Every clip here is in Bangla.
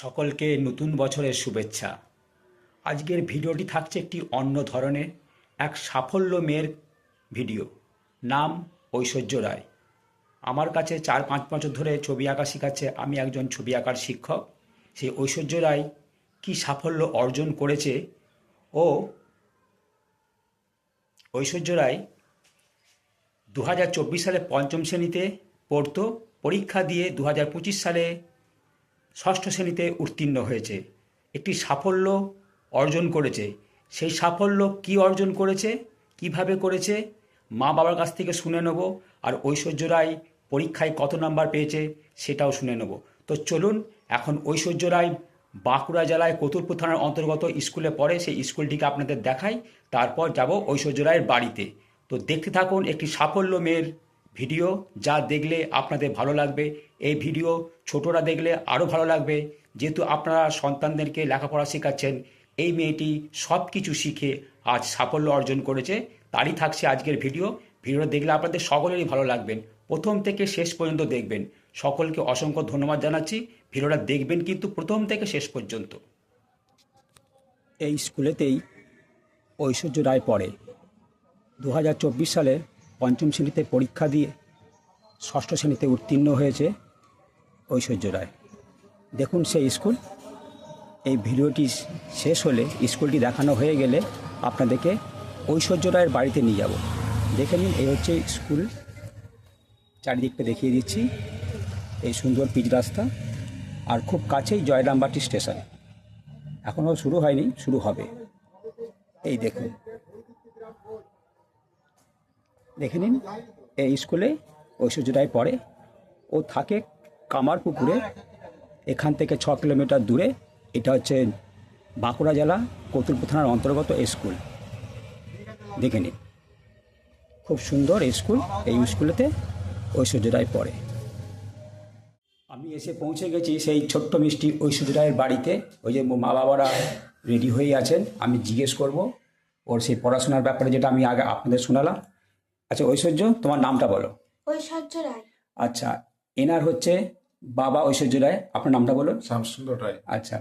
সকলকে নতুন বছরের শুভেচ্ছা। আজকের ভিডিওটি থাকছে একটি অন্য ধরনের এক সাফল্য মেয়ের ভিডিও। নাম ঐশ্বর্য রায়। আমার কাছে চার পাঁচ বছর ধরে ছবি আঁকা শেখাচ্ছে আমি একজন ছবি আঁকার শিক্ষক। সেই ঐশ্বর্য রায় কী সাফল্য অর্জন করেছে ও ঐশ্বর্য রায় দু হাজার চব্বিশ সালে পঞ্চম শ্রেণীতে পড়তো। পরীক্ষা দিয়ে দু হাজার পঁচিশ সালে ষষ্ঠ শ্রেণীতে উত্তীর্ণ হয়েছে। একটি সাফল্য অর্জন করেছে। সেই সাফল্য কি অর্জন করেছে? কীভাবে করেছে? মা বাবার কাছ থেকে শুনে নেব। আর ঐশ্বর্য রায় পরীক্ষায় কত নাম্বার পেয়েছে সেটাও শুনে নেব। তো চলুন, এখন ঐশ্বর্য রায় বাঁকুড়া জেলায় কতুরপুর থানার অন্তর্গত স্কুলে পড়ে, সেই স্কুলটিকে আপনাদের দেখাই। তারপর যাব ঐশ্বর্য রায়ের বাড়িতে। তো দেখতে থাকুন, একটি সাফল্য মেয়ের ভিডিও যা দেখলে আপনাদের ভালো লাগবে। এই ভিডিও ছোটরা দেখলে আরও ভালো লাগবে। যেহেতু আপনারা সন্তানদেরকে লেখাপড়া শেখাচ্ছেন, এই মেয়েটি সব কিছু শিখে আজ সাফল্য অর্জন করেছে। তারই থাকছে আজকের ভিডিও। ভিডিওটা দেখলে আপনাদের সকলেরই ভালো লাগবেন প্রথম থেকে শেষ পর্যন্ত দেখবেন। সকলকে অসংখ্য ধন্যবাদ জানাচ্ছি। ভিডিওটা দেখবেন কিন্তু প্রথম থেকে শেষ পর্যন্ত। এই স্কুলেতেই ঐশ্বর্য রায় পড়ে। দু হাজার চব্বিশ সালে পঞ্চম শ্রেণীতে পরীক্ষা দিয়ে ষষ্ঠ শ্রেণীতে উত্তীর্ণ হয়েছে ঐশ্বর্য রায়। দেখুন সেই স্কুল। এই ভিডিওটি শেষ হলে স্কুলটি দেখানো হয়ে গেলে আপনাদেরকে ঐশ্বর্য রায়ের বাড়িতে নিয়ে যাব। দেখে নিন, এই হচ্ছে স্কুল। চারিদিকটা দেখিয়ে দিচ্ছি। এই সুন্দর পিচ রাস্তা আর খুব কাছেই জয়রামবাটি স্টেশন। এখনও শুরু হয়নি, শুরু হবে। এই দেখুন। দেখে নিন, এই স্কুলে ঐশ্বর্য রায় পড়ে। ও থাকে কামারপুকুরে, এখান থেকে ছ কিলোমিটার দূরে। এটা হচ্ছে বাঁকুড়া জেলা কতুলপুর থানার অন্তর্গত স্কুল। দেখে নিন, খুব সুন্দর স্কুল, এই স্কুলেতে ঐশ্বর্য রায় পড়ে। আমি এসে পৌঁছে গেছি সেই ছোট্ট মিষ্টি ঐশ্বর্য রায়ের বাড়িতে। ওই যে মা বাবারা রেডি হয়ে আছেন। আমি জিজ্ঞেস করব ওর সেই পড়াশোনার ব্যাপারে যেটা আমি আগে আপনাদের শোনালাম। আচ্ছা ঐশ্বর্য তোমার নামটা বলো। ঐশ্বর্য রায়। আচ্ছা এনার হচ্ছে বাবা ঐশ্বর্য রায় আপনার নামটা বলুন। শ্যামসুন্দর রায়। আচ্ছা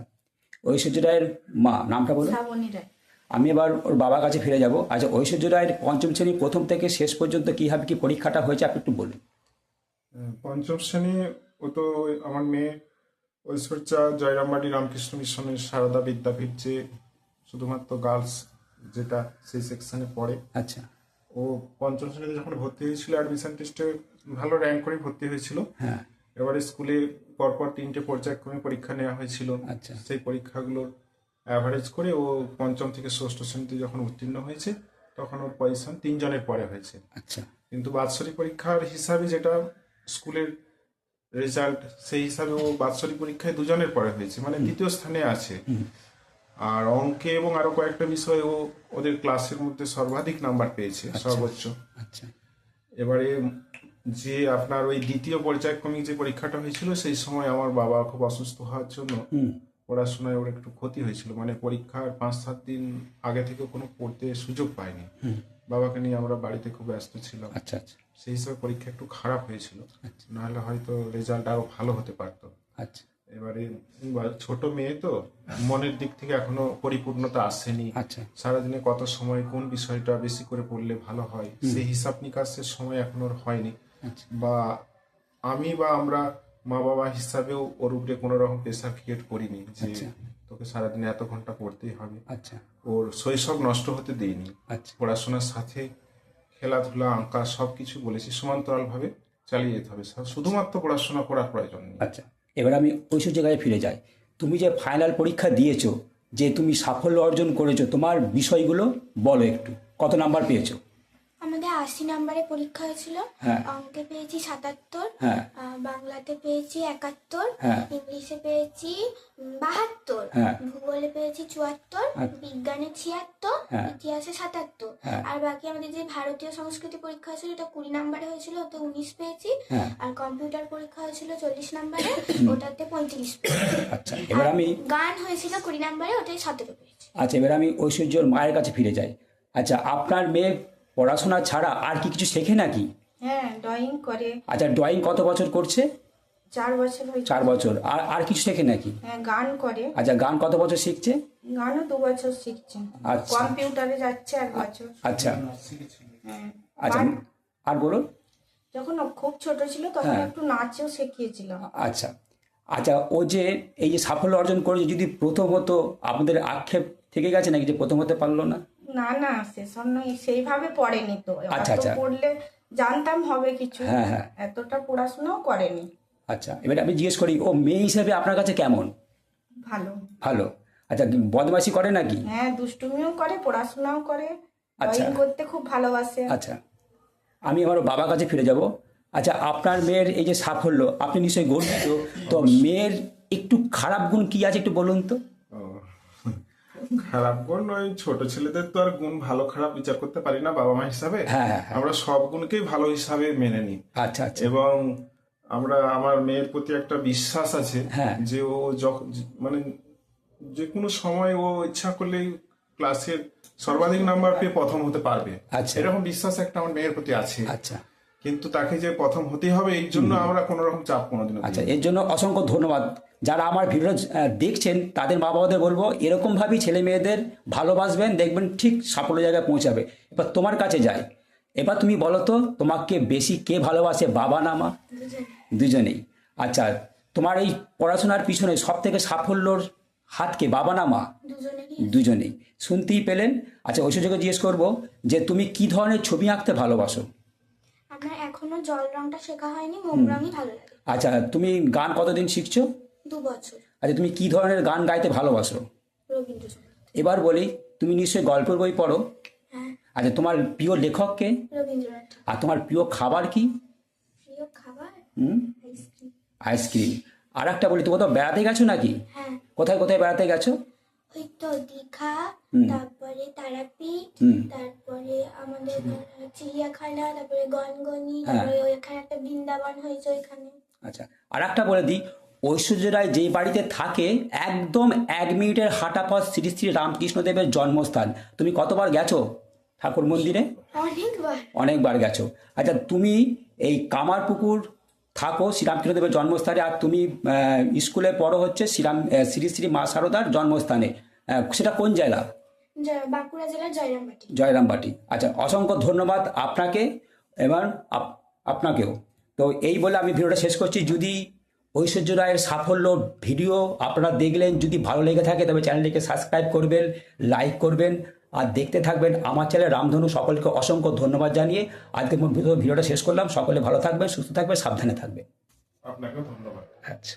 ঐশ্বর্য রায়ের মা নামটা বলুন। শ্রাবণী রায়। আমি এবার ওর বাবার কাছে ফিরে যাব। আচ্ছা ঐশ্বর্য রায়ের পঞ্চম শ্রেণি প্রথম থেকে শেষ পর্যন্ত কীভাবে কি পরীক্ষাটা হয়েছে আপনি একটু বলুন। পঞ্চম শ্রেণি ও তো ওই আমার মেয়ে ঐশ্বর্যা জয়রামবাড়ি রামকৃষ্ণ মিশনের সারদা বিদ্যাপীঠ যে শুধুমাত্র গার্লস যেটা সেই সেকশনে পড়ে। আচ্ছা। ও পঞ্চম শ্রেণীতে যখন ভর্তি হয়েছিল অ্যাডমিশন টেস্টে ভালো র্যাঙ্ক করে ভর্তি হয়েছিল। হ্যাঁ। এবারে স্কুলে পরপর তিনটে পর্যায়ক্রমে পরীক্ষা নেওয়া হয়েছিল। আচ্ছা। সেই পরীক্ষাগুলোর অ্যাভারেজ করে ও পঞ্চম থেকে ষষ্ঠ শ্রেণীতে যখন উত্তীর্ণ হয়েছে তখন ওর পজিশন তিনজনের পরে হয়েছে। আচ্ছা। কিন্তু বাৎসরিক পরীক্ষার হিসাবে যেটা স্কুলের রেজাল্ট সেই হিসাবে ও বাৎসরিক পরীক্ষায় দুজনের পরে হয়েছে মানে দ্বিতীয় স্থানে আছে। আর অঙ্কে এবং আরও কয়েকটা বিষয়ে ও ওদের ক্লাসের মধ্যে সর্বাধিক নাম্বার পেয়েছে সর্বোচ্চ। আচ্ছা। এবারে যে আপনার ওই দ্বিতীয় পর্যায়ক্রমিক যে পরীক্ষাটা হয়েছিল সেই সময় আমার বাবা খুব অসুস্থ হওয়ার জন্য পড়াশোনায় ওর একটু ক্ষতি হয়েছিল। মানে পরীক্ষার পাঁচ সাত দিন আগে থেকে কোনো পড়তে সুযোগ পায়নি। বাবাকে নিয়ে আমরা বাড়িতে খুব ব্যস্ত ছিলাম। আচ্ছা আচ্ছা। সেই হিসাবে পরীক্ষা একটু খারাপ হয়েছিল। আচ্ছা। নাহলে হয়তো রেজাল্ট আরও ভালো হতে পারতো। আচ্ছা। এবারে ছোট মেয়ে তো মনের দিক থেকে এখনও পরিপূর্ণতা আসেনি। আচ্ছা। সারাদিনে কত সময় কোন বিষয়টা বেশি করে পড়লে ভালো হয় সেই হিসাব নিকাশের সময় এখন ওর হয়নি। আচ্ছা। বা আমি বা আমরা মা বাবা হিসাবেও ওর উপরে কোনো রকম প্রেশার ক্রিয়েট করিনি যে আচ্ছা। তোকে সারাদিনে এত ঘণ্টা পড়তেই হবে। আচ্ছা। ওর শৈশব নষ্ট হতে দেইনি। আচ্ছা। পড়াশোনার সাথে খেলাধুলা আঁকা সব কিছু বলেছি সমান্তরাল ভাবে চালিয়ে যেতে হবে। শুধুমাত্র পড়াশোনা করার প্রয়োজন নেই। আচ্ছা। এবার আমি ওই সব জায়গায় ফিরে যাই। তুমি যে ফাইনাল পরীক্ষা দিয়েছ, যে তুমি সাফল্য অর্জন করেছ, তোমার বিষয়গুলো বলো একটু। কত নাম্বার পেয়েছ? আমাদের আশি নম্বরে পরীক্ষা হয়েছিল হ্যাঁ। অঙ্কে পেয়েছি সাতাত্তর হ্যাঁ আহ, বাংলাতে পেয়েছি একাত্তর হ্যাঁ। ইংলিশে পেয়েছি বাহাত্তর হ্যাঁ। ভূগোলে পেয়েছি চুয়াত্তর আচ্ছা। বিজ্ঞানে ছিয়াত্তর হ্যাঁ। ইতিহাসে সাতাত্তর হ্যাঁ। আর বাকি আমাদের যে ভারতীয় সংস্কৃতি পরীক্ষা হয়েছিল ওটা কুড়ি নম্বরে হয়েছিল ওতে উনিশ পেয়েছি হ্যাঁ। আর কম্পিউটার পরীক্ষা হয়েছিল চল্লিশ নম্বরে ওটাতে পঁয়ত্রিশ পেয়েছি আচ্ছা এবার আমি গান হয়েছিল কুড়ি নম্বরে ওটাই সতেরো পেয়েছি আচ্ছা এবার আমি ঐশ্বর্যর মায়ের কাছে ফিরে যাই আচ্ছা আপনার মেয়ে পড়াশোনা ছাড়া আর কি কিছু শেখে নাকি? হ্যাঁ ড্রয়িং করে। আচ্ছা ড্রয়িং কত বছর করছে? চার বছর হয়েছে। চার বছর। আর আর কিছু শেখে নাকি? হ্যাঁ গান করে। আচ্ছা গান কত বছর শিখছে? গানও দু বছর শিখছে। আচ্ছা। কম্পিউটারে যাচ্ছে এক বছর। আচ্ছা। হ্যাঁ আচ্ছা আর বলুন। যখন ও খুব ছোট ছিল তখন হ্যাঁ। একটু নাচেও শিখিয়েছিলাম। আচ্ছা। আচ্ছা ও যে এই যে সাফল্য অর্জন করেছে যদি প্রথমত আপনাদের আক্ষেপ থেকে গেছে নাকি যে প্রথম হতে পারল না? না না নয় সেইভাবে পড়েনি তো। আচ্ছা, আচ্ছা। পড়লে জানতাম হবে কিছু। হ্যাঁ, হ্যাঁ। এতটা পড়াশোনাও করেনি। আচ্ছা এবার আমি জিজ্ঞেস করি ও মেয়ে হিসেবে আপনার কাছে কেমন? ভালো। ভালো। আচ্ছা বদমাশি করে নাকি? হ্যাঁ দুষ্টুমিও করে পড়াশোনাও করে। আচ্ছা। করতে খুব ভালোবাসে। আচ্ছা। আমি আমার বাবার কাছে ফিরে যাব। আচ্ছা আপনার মেয়ের এই যে সাফল্য আপনি নিশ্চয়ই গর্বিত। তো মেয়ের একটু খারাপ গুণ কি আছে একটু বলুন তো? খারাপ গুণ ওই ছোট ছেলেদের তো আর গুণ ভালো খারাপ বিচার করতে পারি না বাবা মা হিসাবে হ্যাঁ, হ্যাঁ, হ্যাঁ। আমরা সব গুণকেই ভালো হিসাবে মেনে নিই আচ্ছা আচ্ছা এবং আমরা আমার মেয়ের প্রতি একটা বিশ্বাস আছে। যে ও যখন মানে যে কোনো সময় ও ইচ্ছা করলেই ক্লাসের সর্বাধিক নাম্বার পেয়ে প্রথম হতে পারবে আচ্ছা। এরকম বিশ্বাস একটা আমার মেয়ের প্রতি আছে আচ্ছা কিন্তু তাকে যে প্রথম হতে হবে এই জন্য আমরা কোনো রকম চাপ কোনোদিনও দিই আচ্ছা এর জন্য অসংখ্য ধন্যবাদ। যারা আমার ভিডিও দেখছেন তাদের মা বাবাদের বলব এরকমভাবেই ছেলে মেয়েদের ভালোবাসবেন দেখবেন ঠিক সাফল্য জায়গায় পৌঁছাবে। এবার তোমার কাছে যাই। এবার তুমি বলো তো তোমাকে বেশি কে ভালোবাসে বাবা না মা? দুজনেই। আচ্ছা তোমার এই পড়াশোনার পিছনে সব থেকে সাফল্যর হাতকে বাবা না মা? দুজনেই। শুনতেই পেলেন? আচ্ছা ঐশ্বর্যকে জিজ্ঞেস করব যে তুমি কি ধরনের ছবি আঁকতে ভালোবাসো? আপনার এখনও জল রংটা শেখা হয়নি মোম রঙই ভালো লাগে। আচ্ছা তুমি গান কতদিন শিখছো? দু বছর। আচ্ছা তুমি কি ধরনের গান গাইতে ভালোবাসো? রবীন্দ্রসঙ্গীত। এবার বলি তুমি নিশ্চয়ই গল্পের বই পড়ো। হ্যাঁ। আচ্ছা তোমার প্রিয় লেখককে রবীন্দ্রনাথ আর তোমার প্রিয় খাবার কি? প্রিয় খাবার? হুম? আইসক্রিম। আইসক্রিম। আর একটা বলি তুমি কোথাও বেড়াতে গেছো নাকি? হ্যাঁ। কোথায় কোথায় বেড়াতে গেছো? ওই তো দীঘা তারপরে তারাপীঠ তারপরে আমাদের চিড়িয়াখানা তারপরে গনগনি হ্যাঁ। তারপরে ওইখানে একটা বৃন্দাবন হয়েছে ওইখানে। আচ্ছা আর একটা বলে দিই ঐশ্বর্য রায় যেই বাড়িতে থাকে একদম এক মিনিটের হাঁটা পথ শ্রী শ্রী রামকৃষ্ণদেবের জন্মস্থান। তুমি কতবার গেছো ঠাকুর মন্দিরে? অনেকবার। অনেকবার গেছো। আচ্ছা তুমি এই কামারপুকুর থাকো শ্রীরামকৃষ্ণদেবের জন্মস্থানে। আর তুমি স্কুলে পড়ো হচ্ছে শ্রীরাম শ্রী শ্রী মা সারদার জন্মস্থানে। সেটা কোন জেলা? বাঁকুড়া জেলার জয়রামবাটি। জয়রামবাটি। আচ্ছা অসংখ্য ধন্যবাদ আপনাকে এবার আপ- আপনাকেও। তো এই বলে আমি ভিডিওটা শেষ করছি। যদি ঐশ্বর্য রায়ের সাফল্য ভিডিও আপনারা দেখলেন যদি ভালো লেগে থাকে তবে চ্যানেলটিকে সাবস্ক্রাইব করবেন লাইক করবেন আর দেখতে থাকবেন আমার চ্যানেল রামধনু। সকলকে অসংখ্য ধন্যবাদ জানিয়ে আজকে ভিডিওটা শেষ করলাম। সকলে ভালো থাকবেন সুস্থ থাকবে সাবধানে থাকবে আপনাকে ধন্যবাদ। আচ্ছা।